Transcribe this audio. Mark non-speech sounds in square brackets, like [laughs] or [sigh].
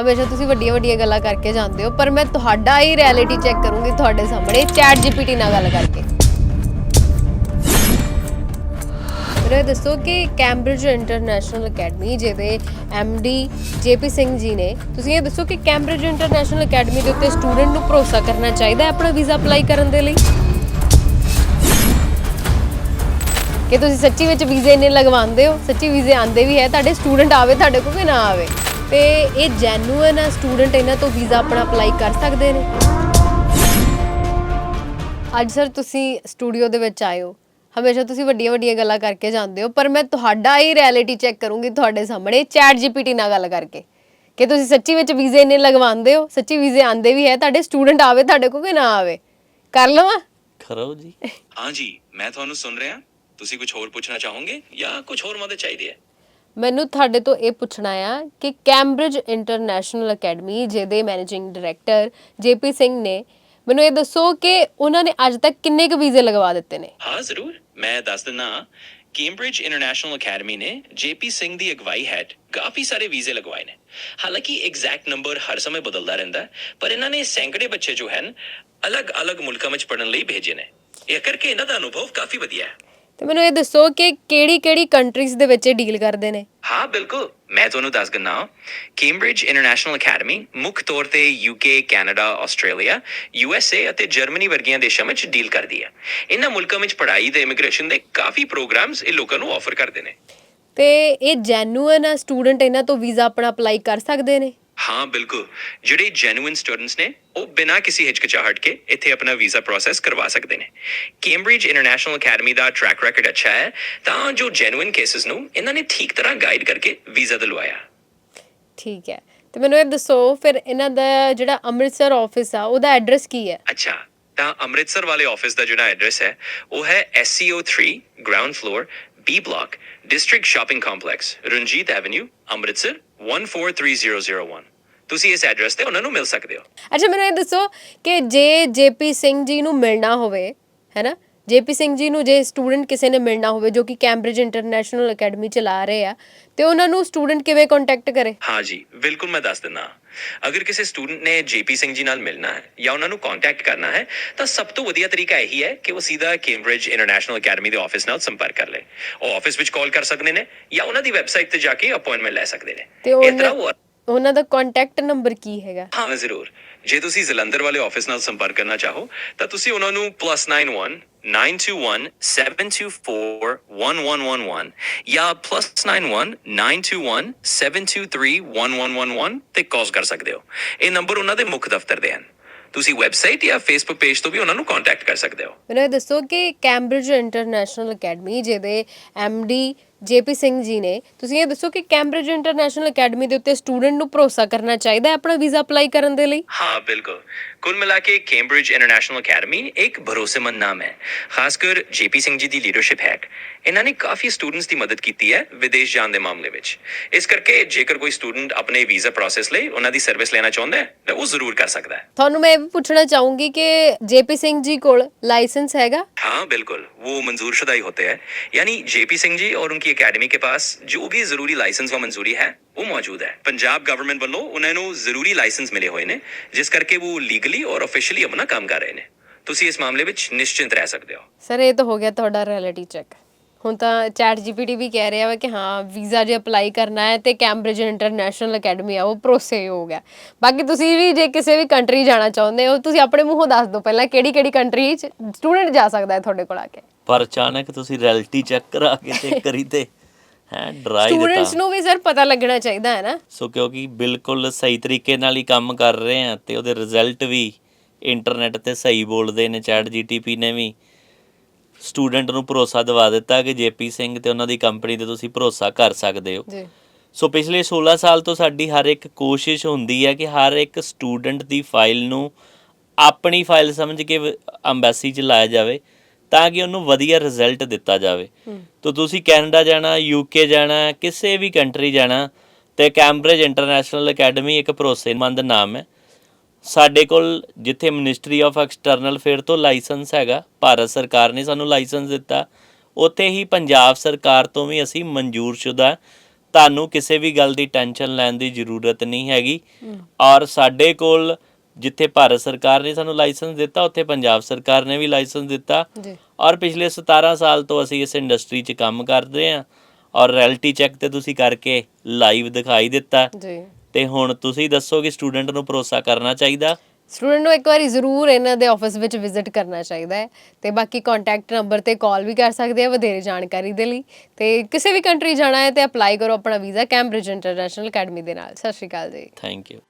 ਹਮੇਸ਼ਾ ਤੁਸੀਂ ਵੱਡੀਆਂ ਵੱਡੀਆਂ ਗੱਲਾਂ ਕਰਕੇ ਜਾਂਦੇ ਹੋ, ਪਰ ਮੈਂ ਤੁਹਾਡਾ ਹੀ ਰਿਐਲਿਟੀ ਚੈੱਕ ਕਰੂੰਗੀ ਤੁਹਾਡੇ ਸਾਹਮਣੇ ਚੈਟ ਜੀਪੀਟੀ ਨਾਲ ਗੱਲ ਕਰਕੇ। ਮੈਨੂੰ ਦੱਸੋ ਕਿ ਕੈਂਬਰਿਜ ਇੰਟਰਨੈਸ਼ਨਲ ਅਕੈਡਮੀ ਜਿਹਦੇ ਡੀ ਜੇਪੀ ਸਿੰਘ ਜੀ ਨੇ, ਤੁਸੀਂ ਇਹ ਦੱਸੋ ਕਿ ਕੈਂਬਰਿਜ ਇੰਟਰਨੈਸ਼ਨਲ ਅਕੈਡਮੀ ਦੇ ਉੱਤੇ ਸਟੂਡੈਂਟ ਨੂੰ ਭਰੋਸਾ ਕਰਨਾ ਚਾਹੀਦਾ ਹੈ ਆਪਣਾ ਵੀਜ਼ਾ ਅਪਲਾਈ ਕਰਨ ਦੇ ਲਈ? ਕਿ ਤੁਸੀਂ ਸੱਚੀ ਵਿੱਚ ਵੀਜ਼ੇ ਇੰਨੇ ਲਗਵਾਉਂਦੇ ਹੋ? ਸੱਚੀ ਵੀਜ਼ੇ ਆਂਦੇ ਵੀ ਹੈ, ਤੁਹਾਡੇ ਸਟੂਡੈਂਟ ਆਵੇ, ਤੁਹਾਡੇ ਕੋਲ ਕਿ ਨਾ ਆਵੇ। ਤੇ ਇਹ ਜੈਨੂਇਨ ਆ ਸਟੂਡੈਂਟ ਇਹਨਾਂ ਤੋਂ ਵੀਜ਼ਾ ਆਪਣਾ ਅਪਲਾਈ ਕਰ ਸਕਦੇ ਨੇ। ਅੱਜ ਸਰ ਤੁਸੀਂ ਸਟੂਡੀਓ ਦੇ ਵਿੱਚ ਆਏ ਹੋ। ਹਮੇਸ਼ਾ ਤੁਸੀਂ ਵੱਡੀਆਂ ਵੱਡੀਆਂ ਗੱਲਾਂ ਕਰਕੇ ਜਾਂਦੇ ਹੋ ਪਰ ਮੈਂ ਤੁਹਾਡਾ ਹੀ ਰਿਐਲਿਟੀ ਚੈੱਕ ਕਰੂੰਗੀ ਤੁਹਾਡੇ ਸਾਹਮਣੇ ਚੈਟ ਜੀਪੀਟੀ ਨਾਲ ਗੱਲ ਕਰਕੇ। ਕਿ ਤੁਸੀਂ ਸੱਚੀ ਵਿੱਚ ਵੀਜ਼ੇ ਇੰਨੇ ਲਗਵਾਉਂਦੇ ਹੋ ਸੱਚੀ ਵੀਜ਼ੇ ਆਂਦੇ ਵੀ ਹੈ ਤੁਹਾਡੇ ਸਟੂਡੈਂਟ ਆਵੇ ਤੁਹਾਡੇ ਕੋਲ ਕਿ ਨਾ ਆਵੇ? ਕਰ ਲਵਾਂ? ਕਰੋ ਜੀ। ਹਾਂ ਜੀ ਮੈਂ ਤੁਹਾਨੂੰ ਸੁਣ ਰਿਹਾ। ਤੁਸੀਂ ਕੁਝ ਹੋਰ ਪੁੱਛਣਾ ਚਾਹੋਗੇ ਜਾਂ ਕੁਝ ਹੋਰ ਮਦਦ ਚਾਹੀਦੀ ਹੈ? ਮੈਨੂੰ ਤੁਹਾਡੇ ਤੋਂ ਇਹ ਪੁੱਛਣਾ ਆ ਕਿ ਕੈਂਬਰਿਜ ਇੰਟਰਨੈਸ਼ਨਲ ਅਕੈਡਮੀ ਜਿਹਦੇ ਮੈਨੇਜਿੰਗ ਡਾਇਰੈਕਟਰ ਜੇਪੀ ਸਿੰਘ ਨੇ, ਮੈਨੂੰ ਇਹ ਦੱਸੋ ਕਿ ਉਹਨਾਂ ਨੇ ਅੱਜ ਤੱਕ ਕਿੰਨੇ ਕੁ ਵੀਜ਼ੇ ਲਗਵਾ ਦਿੱਤੇ ਨੇ? ਹਾਂ, ਜ਼ਰੂਰ। ਮੈਂ ਦੱਸ ਦਿੰਦਾ ਕੈਂਬਰਿਜ ਇੰਟਰਨੈਸ਼ਨਲ ਅਕੈਡਮੀ ਨੇ ਜੇਪੀ ਸਿੰਘ ਦੀ ਅਗਵਾਈ ਹੇਠ ਕਾਫੀ ਸਾਰੇ ਵੀਜ਼ੇ ਲਗਵਾਏ ਨੇ। ਹਾਲਾਂਕਿ ਐਗਜ਼ੈਕਟ ਨੰਬਰ ਹਰ ਸਮੇਂ ਬਦਲਦਾ ਰਹਿੰਦਾ, ਪਰ ਇਹਨਾਂ ਨੇ ਸੈਂਕੜੇ ਬੱਚੇ ਜੋ ਹਨ, ਅਲੱਗ-ਅਲੱਗ ਮੁਲਕਾਂ ਵਿੱਚ ਪੜਨ ਲਈ ਭੇਜੇ ਨੇ। ਇਹ ਕਰਕੇ ਇਹਨਾਂ ਦਾ ਅਨੁਭਵ ਕਾਫੀ ਵਧੀਆ ਹੈ। ਤੇ ਮੈਨੂੰ ਇਹ ਦੱਸੋ ਕਿ ਕਿਹੜੀ-ਕਿਹੜੀ ਕੰਟਰੀਜ਼ ਦੇ ਵਿੱਚ ਇਹ ਡੀਲ ਕਰਦੇ ਨੇ? ਹਾਂ ਬਿਲਕੁਲ। ਮੈਂ ਤੁਹਾਨੂੰ ਦੱਸ ਦਿੰਦਾ ਕੈਂਬਰਿਜ ਇੰਟਰਨੈਸ਼ਨਲ ਅਕੈਡਮੀ ਮੁੱਖ ਤੌਰ ਤੇ ਯੂਕੇ ਕੈਨੇਡਾ ਆਸਟ੍ਰੇਲੀਆ ਯੂਐਸਏ ਅਤੇ ਜਰਮਨੀ ਵਰਗੀਆਂ ਦੇਸ਼ਾਂ ਵਿੱਚ ਡੀਲ ਕਰਦੀ ਹੈ। ਇਹਨਾਂ ਮੁਲਕਾਂ ਵਿੱਚ ਪੜ੍ਹਾਈ ਤੇ ਇਮੀਗ੍ਰੇਸ਼ਨ ਦੇ ਕਾਫੀ ਪ੍ਰੋਗਰਾਮਸ ਇਹ ਲੋਕਾਂ ਨੂੰ ਆਫਰ ਕਰਦੇ ਨੇ। ਤੇ ਇਹ ਜੈਨੂਇਨ ਆ? ਸਟੂਡੈਂਟ ਇਹਨਾਂ ਤੋਂ ਵੀਜ਼ਾ ਆਪਣਾ ਅਪਲਾਈ ਕਰ ਸਕਦੇ ਨੇ? ਹਾਂ ਬਿਲਕੁਲ। ਜਿਹੜੇ ਜੈਨੂਇਨ ਸਟੂਡੈਂਟਸ ਨੇ ਉਹ ਬਿਨਾਂ ਕਿਸੇ ਹਿਚਕਿਚਾਹਟ ਕੇ ਇੱਥੇ ਆਪਣਾ ਵੀਜ਼ਾ ਪ੍ਰੋਸੈਸ ਕਰਵਾ ਸਕਦੇ ਨੇ। ਕੈਂਬਰਿਜ ਇੰਟਰਨੈਸ਼ਨਲ ਅਕੈਡਮੀ ਦਾ ਟਰੈਕ ਰੈਕੋਰਡ ਅੱਛਾ ਹੈ ਤਾਂ ਜੋ ਜੈਨੂਇਨ ਕੇਸਸ ਨੂੰ ਇਹਨਾਂ ਨੇ ਠੀਕ ਤਰ੍ਹਾਂ ਗਾਈਡ ਕਰਕੇ ਵੀਜ਼ਾ ਦਿਲਵਾਇਆ। ਠੀਕ ਹੈ। ਤੇ ਮੈਨੂੰ ਇਹ ਦੱਸੋ ਫਿਰ ਇਹਨਾਂ ਦਾ ਜਿਹੜਾ ਅੰਮ੍ਰਿਤਸਰ ਆਫਿਸ ਆ ਉਹਦਾ ਐਡਰੈਸ ਕੀ ਹੈ? ਅੱਛਾ ਤਾਂ ਅੰਮ੍ਰਿਤਸਰ ਵਾਲੇ ਆਫਿਸ ਦਾ ਜਿਹੜਾ ਐਡਰੈਸ ਹੈ ਉਹ ਹੈ SCO3 ground floor B block district shopping complex Ranjit Avenue Amritsar 143001 ਤੁਸੀਂ ਇਸ ਐਡਰੈਸ ਤੇ ਉਹਨਾਂ ਨੂੰ ਮਿਲ ਸਕਦੇ ਹੋ। ਅੱਛਾ ਮੈਨੂੰ ਇਹ ਦੱਸੋ ਕਿ ਜੇ ਜੇਪੀ ਸਿੰਘ ਜੀ ਨੂੰ ਮਿਲਣਾ ਹੋਵੇ ਹੈਨਾ ਜੇਪੀ ਸਿੰਘ ਜੀ ਨੂੰ ਜੇ ਸਟੂਡੈਂਟ ਕਿਸੇ ਨੇ ਮਿਲਣਾ ਹੋਵੇ ਜੋ ਕਿ ਕੈਂਬਰਿਜ ਇੰਟਰਨੈਸ਼ਨਲ ਅਕੈਡਮੀ ਚਲਾ ਰਹੇ ਆ ਤੇ ਉਹਨਾਂ ਨੂੰ ਸਟੂਡੈਂਟ ਕਿਵੇਂ ਕੰਟੈਕਟ ਕਰੇ? ਹਾਂ ਜੀ ਬਿਲਕੁਲ ਮੈਂ ਦੱਸ ਦਿੰਦਾ। ਅਗਰ ਕਿਸੇ ਸਟੂਡੈਂਟ ਨੇ ਜੇਪੀ ਸਿੰਘ ਜੀ ਨਾਲ ਮਿਲਣਾ ਹੈ ਜਾਂ ਉਹਨਾਂ ਨੂੰ ਕੰਟੈਕਟ ਕਰਨਾ ਹੈ ਤਾਂ ਸਭ ਤੋਂ ਵਧੀਆ ਤਰੀਕਾ ਇਹੀ ਹੈ ਕਿ ਉਹ ਸਿੱਧਾ ਕੈਂਬਰਿਜ ਇੰਟਰਨੈਸ਼ਨਲ ਅਕੈਡਮੀ ਦੇ ਆਫਿਸ ਨਾਲ ਸੰਪਰਕ ਕਰ ਲੇ ਉਹ ਆਫਿਸ ਵਿੱਚ ਕਾਲ ਕਰ ਸਕਦੇ ਨੇ ਜਾਂ ਉਹਨਾਂ ਦੀ ਵੈਬਸਾਈਟ ਤੇ ਜਾ ਕੇ ਅਪਾਇੰਟਮੈਂਟ ਲੈ ਸਕਦੇ ਨੇ। ਤੇ ਇਸ ਤਰ੍ਹਾਂ ਉਹ ਉਹਨਾਂ ਦਾ ਕੰਟੈਕਟ ਨੰਬਰ ਕੀ ਹੈਗਾ? ਹਾਂ ਜ਼ਰੂਰ। ਜੇ ਤੁਸੀਂ ਜਲੰਧਰ ਵਾਲੇ ਆਫਿਸ ਨਾਲ ਸੰਪਰਕ ਕਰਨਾ ਚਾਹੋ ਤਾਂ ਤੁਸੀਂ ਉਹਨਾਂ ਨੂੰ +91 921 724 1111 ਜਾਂ +91 921 723 1111 ਤੇ ਕਾਲ ਕਰ ਸਕਦੇ ਹੋ। ਇਹ ਨੰਬਰ ਉਹਨਾਂ ਦੇ ਮੁੱਖ ਦਫ਼ਤਰ ਦੇ ਹਨ। ਤੁਸੀਂ ਵੈਬਸਾਈਟ ਜਾਂ ਫੇਸਬੁੱਕ ਪੇਜ ਤੋਂ ਵੀ ਉਹਨਾਂ ਨੂੰ ਕੰਟੈਕਟ ਕਰ ਸਕਦੇ ਹੋ। ਮੈਨੂੰ ਇਹ ਦੱਸੋ ਕਿ ਕੈਂਬਰਿਜ ਇੰਟਰਨੈਸ਼ਨਲ ਅਕੈਡਮੀ ਜਿਹਦੇ ਡੀ ਜੇਪੀ ਸਿੰਘ ਜੀ ਨੇ ਤੁਸੀਂ ਇਹ ਦੱਸੋ ਕਿ ਕੈਂਬਰਿਜ ਇੰਟਰਨੈਸ਼ਨਲ ਅਕੈਡਮੀ ਦੇ ਉੱਤੇ ਸਟੂਡੈਂਟ ਨੂੰ ਭਰੋਸਾ ਕਰਨਾ ਚਾਹੀਦਾ ਹੈ ਆਪਣਾ ਵੀਜ਼ਾ ਅਪਲਾਈ ਕਰਨ ਦੇ ਲਈ ਹਾਂ ਬਿਲਕੁਲ ਕੁੱਲ ਮਿਲਾ ਕੇ ਕੈਂਬਰਿਜ ਇੰਟਰਨੈਸ਼ਨਲ ਅਕੈਡਮੀ ਇੱਕ ਭਰੋਸੇਮੰਦ ਨਾਮ ਹੈ ਖਾਸ ਕਰ ਜੇਪੀ ਸਿੰਘ ਜੀ ਦੀ ਲੀਡਰਸ਼ਿਪ ਹੈਕ ਇਹਨਾਂ ਨੇ ਕਾਫੀ ਸਟੂਡੈਂਟਸ ਦੀ ਮਦਦ ਕੀਤੀ ਹੈ ਵਿਦੇਸ਼ ਜਾਣ ਦੇ ਮਾਮਲੇ ਵਿੱਚ ਇਸ ਕਰਕੇ ਜੇਕਰ ਕੋਈ ਸਟੂਡੈਂਟ ਆਪਣੇ ਵੀਜ਼ਾ ਪ੍ਰੋਸੈਸ ਲਈ ਉਹਨਾਂ ਦੀ ਸਰਵਿਸ ਲੈਣਾ ਚਾਹੁੰਦਾ ਹੈ ਤਾਂ ਉਹ ਜ਼ਰੂਰ ਕਰ ਸਕਦਾ ਹੈ ਤੁਹਾਨੂੰ ਮੈਂ ਇਹ ਵੀ ਪੁੱਛਣਾ ਚਾਹੂੰਗੀ ਕਿ ਜੇਪੀ ਸਿੰਘ ਜੀ ਕੋਲ ਲਾਇਸੈਂਸ ਹੈਗਾ हाँ बिल्कुल वो मंजूर शुदा ही होते हैं यानी जेपी सिंह जी और उनकी की ਅਕੈਡਮੀ ਕੇ ਪਾਸ ਜੋ ਵੀ ਜ਼ਰੂਰੀ ਲਾਇਸੈਂਸ ਔਰ ਮਨਜ਼ੂਰੀ ਹੈ ਉਹ ਮੌਜੂਦ ਹੈ ਪੰਜਾਬ ਗਵਰਨਮੈਂਟ ਵੱਲੋਂ ਉਹਨਾਂ ਨੂੰ ਜ਼ਰੂਰੀ ਲਾਇਸੈਂਸ ਮਿਲੇ ਹੋਏ ਨੇ ਜਿਸ ਕਰਕੇ ਉਹ ਲੀਗਲੀ ਔਰ ਅਫੀਸ਼ੀਅਲੀ ਆਪਣਾ ਕੰਮ ਕਰ ਰਹੇ ਨੇ ਤੁਸੀਂ ਇਸ ਮਾਮਲੇ ਵਿੱਚ ਨਿਸ਼ਚਿੰਤ ਰਹਿ ਸਕਦੇ ਹੋ ਸਰ ਇਹ ਤਾਂ ਹੋ ਗਿਆ ਤੁਹਾਡਾ ਰਿਐਲਿਟੀ ਚੈੱਕ ਹੁਣ ਤਾਂ ਚੈਟ ਜੀਪੀਟੀ ਵੀ ਕਹਿ ਰਿਹਾ ਵਾ ਕਿ ਹਾਂ ਵੀਜ਼ਾ ਜੇ ਅਪਲਾਈ ਕਰਨਾ ਹੈ ਤੇ ਕੈਂਬਰਿਜ ਇੰਟਰਨੈਸ਼ਨਲ ਅਕੈਡਮੀ ਆ ਉਹ ਭਰੋਸੇਯੋਗ ਹੈ ਬਾਕੀ ਤੁਸੀਂ ਵੀ ਜੇ ਕਿਸੇ ਵੀ ਕੰਟਰੀ ਜਾਣਾ ਚਾਹੁੰਦੇ ਹੋ ਤੁਸੀਂ ਆਪਣੇ ਮੂੰਹੋਂ ਦੱਸ ਦਿਓ ਪਹਿਲਾਂ ਕਿਹੜੀ ਕਿਹੜੀ ਕੰਟਰੀ ਚ ਸਟੂਡੈਂਟ ਜਾ ਸਕਦਾ ਹੈ ਤੁਹਾਡੇ ਕੋਲ ਆ ਕੇ ਪਰ ਅਚਾਨਕ ਤੁਸੀਂ ਰਿਐਲਿਟੀ ਚੈੱਕ ਕਰਾ ਕੇ ਚੈੱਕ [laughs] ਕਰੀ ਤੇ ਹੈ ਡਰਾਈ ਸਟੂਡੈਂਟਸ ਦਿੱਤਾ ਨੂੰ ਵੀ ਸਰ ਪਤਾ ਲੱਗਣਾ ਚਾਹੀਦਾ ਹੈ ਨਾ। ਸੋ ਕਿਉਂਕਿ ਬਿਲਕੁਲ ਸਹੀ ਤਰੀਕੇ ਨਾਲ ਹੀ ਕੰਮ ਕਰ ਰਹੇ ਆ ਤੇ ਉਹਦੇ ਰਿਜ਼ਲਟ ਵੀ ਇੰਟਰਨੈਟ ਤੇ ਸਹੀ ਬੋਲਦੇ ਨੇ ਚੈਟ ਜੀਟੀਪੀ ਨੇ ਵੀ। ਸਟੂਡੈਂਟ ਨੂੰ ਭਰੋਸਾ ਦਿਵਾ ਦਿੱਤਾ ਕਿ ਜੇਪੀ ਸਿੰਘ ਤੇ ਉਹਨਾਂ ਦੀ ਕੰਪਨੀ ਤੇ ਤੁਸੀਂ ਭਰੋਸਾ ਕਰ ਸਕਦੇ ਹੋ। ਜੀ। ਸੋ ਪਿਛਲੇ 16 ਸਾਲ ਤੋਂ ਸਾਡੀ ਹਰ ਇੱਕ ਕੋਸ਼ਿਸ਼ ਹੁੰਦੀ ਹੈ ਕਿ ਹਰ ਇੱਕ ਸਟੂਡੈਂਟ ਦੀ ਫਾਈਲ ਨੂੰ ਆਪਣੀ ਫਾਈਲ ਸਮਝ ਕੇ ਅੰਬੈਸੀ 'ਚ ਲਾਇਆ ਜਾਵੇ। ਤਾਂ ਕਿ ਉਹਨੂੰ ਵਧੀਆ ਰਿਜ਼ਲਟ ਦਿੱਤਾ ਜਾਵੇ। ਤੋ ਤੁਸੀਂ ਕੈਨੇਡਾ ਜਾਣਾ ਯੂਕੇ ਜਾਣਾ ਕਿਸੇ ਵੀ ਕੰਟਰੀ ਜਾਣਾ ਤੇ ਕੈਂਬਰਿਜ ਇੰਟਰਨੈਸ਼ਨਲ ਅਕੈਡਮੀ ਇੱਕ ਭਰੋਸੇਮੰਦ ਨਾਮ ਹੈ। ਸਾਡੇ ਕੋਲ ਜਿੱਥੇ ਮਿਨਿਸਟਰੀ ਆਫ ਐਕਸਟਰਨਲ ਅਫੇਅਰ ਤੋਂ ਲਾਇਸੈਂਸ ਹੈਗਾ ਭਾਰਤ ਸਰਕਾਰ ਨੇ ਸਾਨੂੰ ਲਾਇਸੈਂਸ ਦਿੱਤਾ। ਉੱਥੇ ਹੀ ਪੰਜਾਬ ਸਰਕਾਰ ਤੋਂ ਵੀ ਅਸੀਂ ਮਨਜ਼ੂਰਸ਼ੁਦਾ ਤੁਹਾਨੂੰ ਕਿਸੇ ਵੀ ਗੱਲ ਦੀ ਟੈਨਸ਼ਨ ਲੈਣ ਦੀ ਜ਼ਰੂਰਤ ਨਹੀਂ ਹੈਗੀ। ਔਰ ਸਾਡੇ ਕੋਲ ਜਿੱਥੇ ਭਾਰਤ ਸਰਕਾਰ ਨੇ ਸਾਨੂੰ ਲਾਇਸੈਂਸ ਦਿੱਤਾ ਉੱਥੇ ਪੰਜਾਬ ਸਰਕਾਰ ਨੇ ਵੀ ਲਾਇਸੈਂਸ ਦਿੱਤਾ। ਜੀ। ਔਰ ਪਿਛਲੇ 17 ਸਾਲ ਤੋਂ ਅਸੀਂ ਇਸ ਇੰਡਸਟਰੀ 'ਚ ਕੰਮ ਕਰਦੇ ਹਾਂ। ਔਰ ਰੈਲਿਟੀ ਚੈੱਕ ਤੇ ਤੁਸੀਂ ਕਰਕੇ ਲਾਈਵ ਦਿਖਾਈ ਦਿੱਤਾ। ਜੀ। ਤੇ ਹੁਣ ਤੁਸੀਂ ਦੱਸੋ ਕਿ ਸਟੂਡੈਂਟ ਨੂੰ ਭਰੋਸਾ ਕਰਨਾ ਚਾਹੀਦਾ। ਸਟੂਡੈਂਟ ਨੂੰ ਇੱਕ ਵਾਰੀ ਜ਼ਰੂਰ ਇਹਨਾਂ ਦੇ ਆਫਿਸ ਵਿੱਚ ਵਿਜ਼ਿਟ ਕਰਨਾ ਚਾਹੀਦਾ ਹੈ। ਤੇ ਬਾਕੀ ਕੰਟੈਕਟ ਨੰਬਰ ਤੇ ਕਾਲ ਵੀ ਕਰ ਸਕਦੇ ਆ ਵਧੇਰੇ ਜਾਣਕਾਰੀ ਦੇ ਲਈ। ਤੇ ਕਿਸੇ ਵੀ ਕੰਟਰੀ ਜਾਣਾ ਹੈ ਤੇ ਅਪਲਾਈ ਕਰੋ ਆਪਣਾ ਵੀਜ਼ਾ ਕੈਂਬਰਿਜ ਇੰਟਰਨੈਸ਼ਨਲ ਅਕੈਡਮੀ ਦੇ ਨਾਲ। ਸਤਿ ਸ਼੍ਰੀ ਅਕਾਲ ਜੀ। Thank you